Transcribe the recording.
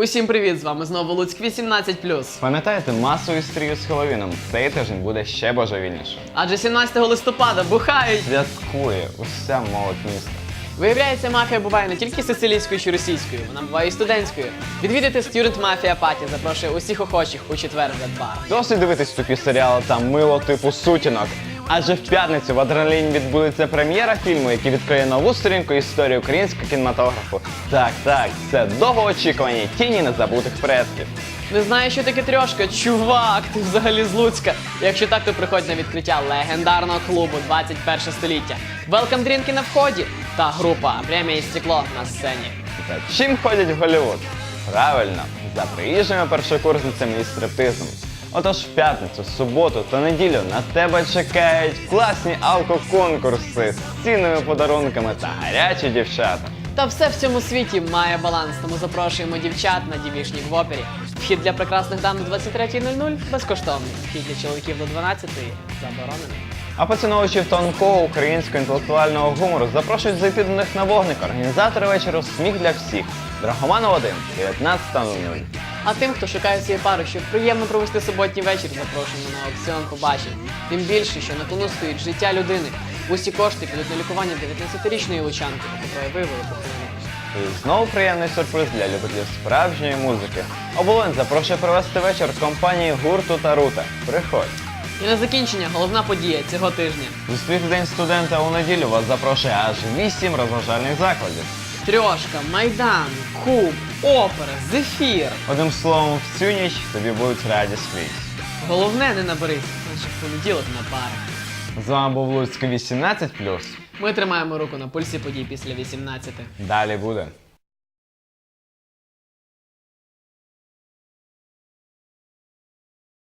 Усім привіт! З вами знову Луцьк 18+. Пам'ятаєте масову історію з Хеллоуіном? Цей тиждень буде ще божевільніше. Адже 17 листопада бухають. Святкує уся молодь міста. Виявляється, мафія буває не тільки сицилійською чи російською, вона буває і студентською. Відвідати Student Mafia Паті запрошує усіх охочих у четвер в бар. Досить дивитись тупі серіали та мило типу сутінок. Адже в п'ятницю в адреналіні відбудеться прем'єра фільму, який відкриє нову сторінку історії українського кінематографу. Так, так, це довгоочікувані тіні незабутих предків. Не знаю, що таке трьошка. Чувак, ти взагалі з Луцька. Якщо так, то приходь на відкриття легендарного клубу 21 століття. Welcome дрінки на вході та група Премія і стекло на сцені. За чим ходять в Голлівуд? Правильно, за приїжджими першокурсницями і стриптизом. Отож в п'ятницю, суботу та неділю на тебе чекають класні алкоконкурси з цінними подарунками та гарячі дівчата. Та все в цьому світі має баланс, тому запрошуємо дівчат на дівішнік в опері. Вхід для прекрасних дам до 23.00 безкоштовний. Вхід для чоловіків до 12.00 заборонений. А поціновувачів тонкого українського інтелектуального гумору запрошують зайти до них на вогник. Організатори вечору сміх для всіх. Драгоманов 1, 19.00. А тим, хто шукає свою пару, щоб приємно провести суботній вечір, запрошуємо на аукціон побачень. Тим більше, що на кону стоїть життя людини. Усі кошти підуть на лікування 19-річної лучанки, якої виявили. І знову приємний сюрприз для любителів справжньої музики. Оболонь запрошує провести вечір компанії гурту Тарута. Приходь. І на закінчення головна подія цього тижня. Зустріти день студента у неділю вас запрошує аж вісім розважальних закладів. Трьошка, майдан, куб, опера, зефір. Одним словом, в цю ніч тобі будуть раді скрізь. Головне не наберись, наче в понеділок на пари. З вами був Луцьк 18+. Ми тримаємо руку на пульсі подій після 18. Далі буде.